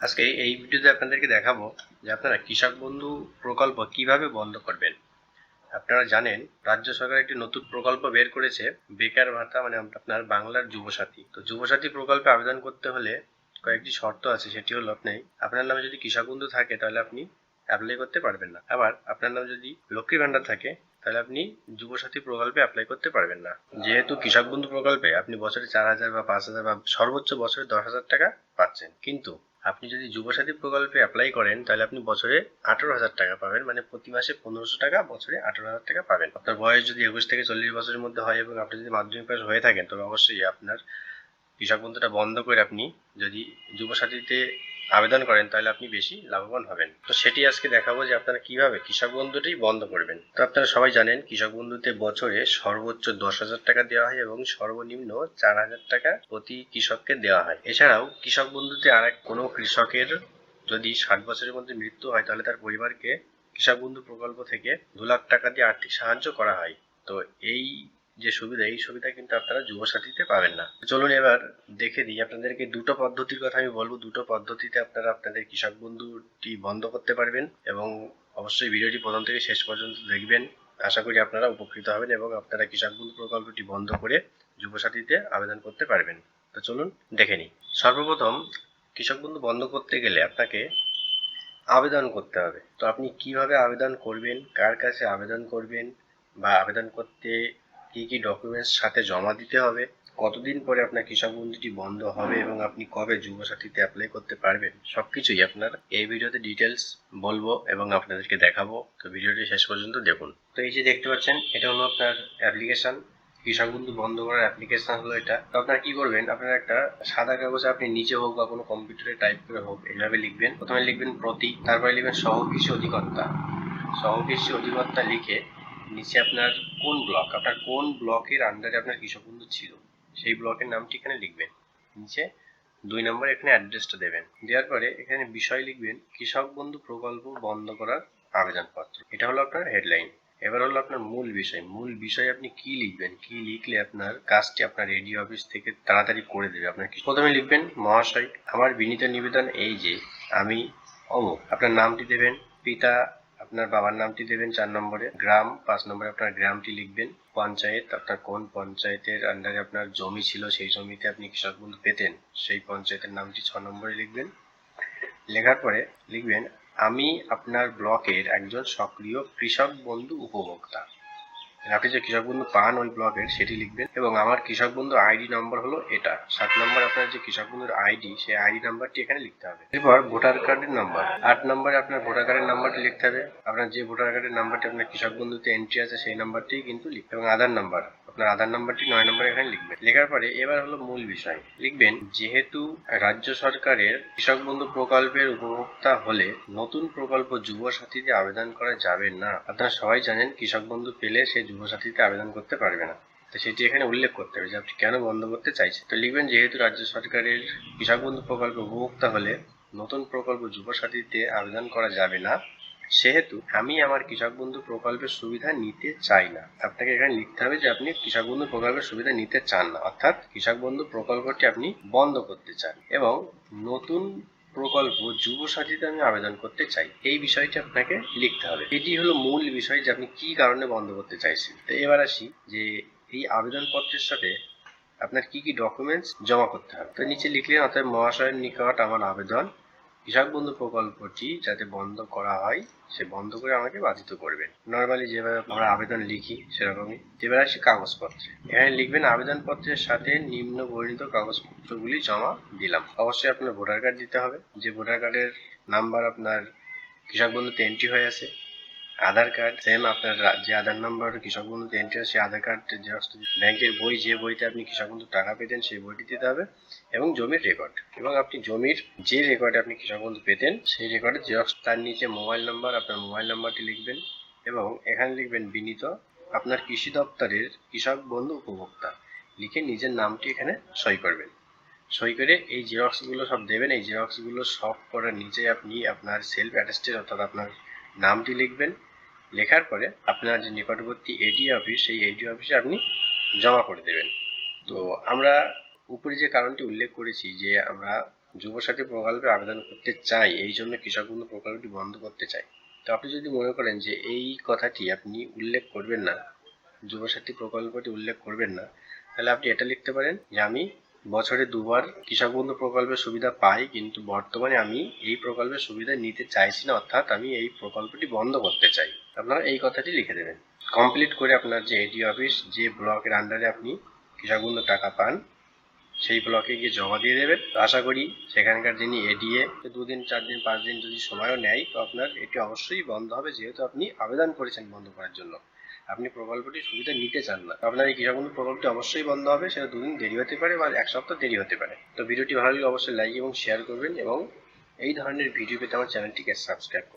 আজকে এই ভিডিওতে আপনাদেরকে দেখাবো যে আপনারা কৃষক বন্ধু প্রকল্প কীভাবে বন্ধ করবেন। আপনারা জানেন, রাজ্য সরকার একটি নতুন প্রকল্প বের করেছে, বেকার ভাতা মানে আপনার বাংলার যুবসাথী। তো যুবসাথী প্রকল্পে আবেদন করতে হলে কয়েকটি শর্ত আছে, সেটি হলো আপনি, আপনার নামে যদি কৃষক বন্ধু থাকে তাহলে আপনি অ্যাপ্লাই করতে পারবেন না। আবার আপনার নামে যদি লক্ষ্মী ভান্ডার থাকে তাহলে আপনি যুবসাথী প্রকল্পে অ্যাপ্লাই করতে পারবেন না। যেহেতু কৃষক বন্ধু প্রকল্পে আপনি বছরে চার হাজার বা পাঁচ হাজার বা সর্বোচ্চ বছরে দশ হাজার টাকা পাচ্ছেন। কিন্তু আপনি যদি যুবসাথী প্রকল্পে অ্যাপ্লাই করেন, তাহলে আপনি বছরে আঠারো হাজার টাকা পাবেন। মানে প্রতি মাসে পনেরোশো টাকা, বছরে আঠারো হাজার টাকা পাবেন। আপনার বয়স যদি একুশ থেকে চল্লিশ বছরের মধ্যে হয় এবং আপনি যদি মাধ্যমিক পাশ হয়ে থাকেন, তবে অবশ্যই আপনার কৃষক বন্ধুটা বন্ধ করে আপনি যদি যুবসাথীতে আবেদন করেন, তাহলে আপনি বেশি লাভবান হবেন। তো সেটি আজকে দেখাবো যে আপনারা কীভাবে কৃষক বন্ধুটি বন্ধ করবেন। তো আপনারা সবাই জানেন, কৃষক বন্ধুতে বছরে সর্বোচ্চ দশ হাজার টাকা দেওয়া হয় এবং সর্বনিম্ন চার হাজার টাকা প্রতি কৃষককে দেওয়া হয়। এছাড়াও কৃষক বন্ধুতে আর কোনো কৃষকের যদি ষাট বছরের মধ্যে মৃত্যু হয়, তাহলে তার পরিবারকে কৃষক বন্ধু প্রকল্প থেকে দু লাখ টাকা দিয়ে আর্থিক সাহায্য করা হয়। তো এই যে সুবিধা, এই সুবিধা কিন্তু আপনারা যুবসাথীতে পাবেন না। চলুন এবার দেখে দিই, আপনাদেরকে দুটো পদ্ধতির কথা আমি বলব। দুটো পদ্ধতিতে আপনারা আপনাদের কৃষক বন্ধুটি বন্ধ করতে পারবেন এবং অবশ্যই ভিডিওটি প্রথম থেকে শেষ পর্যন্ত দেখবেন। আশা করি আপনারা উপকৃত হবেন এবং আপনারা কৃষক বন্ধু প্রকল্পটি বন্ধ করে যুবসাথীতে আবেদন করতে পারবেন। তো চলুন দেখে নিই। সর্বপ্রথম, কৃষক বন্ধু বন্ধ করতে গেলে আপনাকে আবেদন করতে হবে। তো আপনি কীভাবে আবেদন করবেন, কার কাছে আবেদন করবেন বা আবেদন করতে কি কি ডকুমেন্টস সাথে জমা দিতে হবে? কতদিন পরে আপনার কৃষক বন্ধুটি বন্ধ হবে এবং আপনি কবে যুবসাথীতে অ্যাপ্লাই করতে পারবেন? সবকিছুই আপনার এই ভিডিওতে ডিটেলস বলব এবং আপনাদেরকে দেখাবো। তো ভিডিওটি শেষ পর্যন্ত দেখুন। তো এই যে দেখতে পাচ্ছেন, এটা হলো আপনার অ্যাপ্লিকেশন কৃষক বন্ধু বন্ধ করার অ্যাপ্লিকেশন হলো এটা। তো আপনারা কি করবেন? আপনারা একটা সাদা কাগজে আপনি নিচে হোক বা কোনো কম্পিউটারে টাইপ করে হোক, এইভাবে লিখবেন। প্রথমে লিখবেন প্রতি তারপরে লিখবেন সহ কৃষি অধিকর্তা। সহ কৃষি অধিকর্তা লিখে নিচে আপনার কোন ব্লক আপনার কোন ব্লকের আন্ডারে আপনার কৃষক বন্ধু ছিল? সেই ব্লকের নামটি এখানে লিখবেন। নিচে দুই নম্বর এখানে অ্যাড্রেসটা দেবেন। দেওয়ার পরে এখানে বিষয় লিখবেন, কৃষক বন্ধু প্রকল্প বন্ধ করার আবেদনপত্র। এটা হলো আপনার হেডলাইন এবার হলো আপনার মূল বিষয়। মূল বিষয় আপনি কি লিখবেন? কি লিখলে আপনার কাজটি আপনার রেডি অফিস থেকে তাড়াতাড়ি করে দেবে? আপনার প্রথমে লিখবেন, মহাশয়, আমার বিনীত নিবেদন এই যে, আমি অমুক। আপনার নামটি দেবেন, পিতা আপনার বাবার নামটি দেবেন চার নম্বরে, গ্রাম, পাঁচ নম্বরে আপনার গ্রামটি লিখবেন, পঞ্চায়েত, আপনার কোন পঞ্চায়েতের আন্ডারে আপনার জমি ছিল সেই জমিতে আপনি কৃষক বন্ধু পেতেন, সেই পঞ্চায়েতের নামটি ছ নম্বরে লিখবেন। লেখার পরে লিখবেন, আমি আপনার ব্লকের একজন সক্রিয় কৃষক বন্ধু উপভোক্তা। আপনি যে কৃষক বন্ধু পান ওই ব্লকের সেটি লিখবেন। এবং আমার কৃষক বন্ধু আইডি নম্বর হলো এটা। সাত নম্বর আপনার যে কৃষক বন্ধুর আইডি, সেই আইডি নাম্বারটি এখানে লিখতে হবে। এরপর ভোটার কার্ডের নাম্বার আট নম্বরে আপনার ভোটার কার্ডের নাম্বারটি লিখতে হবে। আপনার যে ভোটার কার্ডের নাম্বারটি আপনার কৃষক বন্ধুতে এন্ট্রি আছে, সেই নাম্বারটি কিন্তু লিখতে হবে। এবং আধার নাম্বার আপনার আধার নাম্বারটি নয় নম্বরে এখানে লিখবেন। লেখার পরে এবার হলো মূল বিষয়। লিখবেন, যেহেতু রাজ্য সরকারের কৃষক বন্ধু প্রকল্পের উপভোক্তা হলে নতুন প্রকল্প যুব সাথীতে আবেদন করা যাবে না। আপনারা সবাই জানেন কৃষক বন্ধু পেলে সে যুব সাথীতে আবেদন করতে পারবে না। তো সেটি এখানে উল্লেখ করতে হবে যে আপনি কেন বন্ধ করতে চাইছেন? তো লিখবেন, যেহেতু রাজ্য সরকারের কৃষক বন্ধু প্রকল্প উপভোক্তা হলে নতুন প্রকল্প যুব সাথীতে আবেদন করা যাবে না সেহেতু আমি আমার কৃষক বন্ধু প্রকল্পের সুবিধা নিতে চাই না। আপনাকে এখানে লিখতে হবে যে আপনি কৃষক বন্ধু প্রকল্পের সুবিধা নিতে চান না। অর্থাৎ কৃষক বন্ধু প্রকল্পটি আপনি বন্ধ করতে চান এবং নতুন প্রকল্প যুব সাথীতে আমি আবেদন করতে চাই। এই বিষয়টি আপনাকে লিখতে হবে। এটি হলো মূল বিষয় যে আপনি কি কারণে বন্ধ করতে চাইছেন। তো এবার আসি যে এই আবেদনপত্রের সাথে আপনার কি কি ডকুমেন্টস জমা করতে হবে। তো নিচে লিখলেন, অর্থাৎ মহাশয়ের নিকট আমার আবেদন। কৃষক বন্ধু প্রকল্পটি যাতে বন্ধ করা হয়, সে বন্ধ করে আমাকে বাধিত করবেন। নর্মালি যেভাবে আমরা আবেদন লিখি, সেরকমই। এবার আসি কাগজপত্রে। এখানে লিখবেন, আবেদনপত্রের সাথে নিম্ন বর্ণিত কাগজপত্রগুলি জমা দিলাম। অবশ্যই আপনার ভোটার কার্ড দিতে হবে। যে ভোটার কার্ডের নাম্বার আপনার কৃষক বন্ধুতে এন্ট্রি হয়ে আছে আধার কার্ড সেম আপনার যে আধার নাম্বার কৃষক বন্ধুতে এন্ট্রি সেই আধার কার্ড জেরক্স ব্যাংকের বই, যে বইতে আপনি কৃষক বন্ধু টাকা পেতেন, সেই বইটি দিতে হবে, এবং জমির রেকর্ড এবং আপনি জমির যে রেকর্ডে আপনি কৃষক বন্ধু পেতেন, সেই রেকর্ডে জেরক্স তার নিচে মোবাইল নাম্বার আপনার মোবাইল নাম্বারটি লিখবেন, এবং এখানে লিখবেন বিনীত, আপনার কৃষি দপ্তরের কৃষক বন্ধু উপভোক্তা। লিখে নিজের নামটি এখানে সই করবেন। সই করে এই জেরক্সগুলো সব দেবেন, এই জেরক্সগুলো সব করার নিচে আপনি আপনার সেলফ অ্যাটেস্টেড অর্থাৎ আপনার নামটি লিখবেন লেখার পরে আপনার যে নিকটবর্তী এডি অফিস সেই এডি অফিসে আপনি জমা করে দেবেন। তো আমরা উপরে যে কারণটি উল্লেখ করেছি যে আমরা যুবসাথী প্রকল্পে আবেদন করতে চাই, এই জন্য কৃষক বন্ধু প্রকল্পটি বন্ধ করতে চাই। তো আপনি যদি মনে করেন যে এই কথাটি আপনি উল্লেখ করবেন না যুবসাথী প্রকল্পটি উল্লেখ করবেন না, তাহলে আপনি এটা লিখতে পারেন যে আমি বছরে দুবার কৃষক বন্ধু প্রকল্পের সুবিধা পাই, কিন্তু বর্তমানে আমি এই প্রকল্পের সুবিধা নিতে চাইছি না, অর্থাৎ আমি এই প্রকল্পটি বন্ধ করতে চাই। আপনারা এই কথাটি লিখে দেবেন। কমপ্লিট করে আপনার যে এডি অফিস যে ব্লকের আন্ডারে আপনি কৃষক বন্ধু টাকা পান, সেই ব্লকে গিয়ে জমা দিয়ে দেবেন। আশা করি সেখানকার যিনি এডিএ দুদিন, চার দিন, পাঁচ দিন যদি সময়ও নেয়, তো আপনার এটি অবশ্যই বন্ধ হবে, যেহেতু আপনি আবেদন করেছেন বন্ধ করার জন্য। আপনি প্রকল্পটির সুবিধা নিতে চান না। আপনার এই কৃষক বন্ধু প্রকল্পটি অবশ্যই বন্ধ হবে, সেটা দুদিন দেরি হতে পারে বা এক সপ্তাহ দেরি হতে পারে। তো ভিডিওটি ভালো লাগলে অবশ্যই লাইক এবং শেয়ার করবেন এবং এই ধরনের ভিডিও পেতে আমার চ্যানেলটিকে সাবস্ক্রাইব করুন।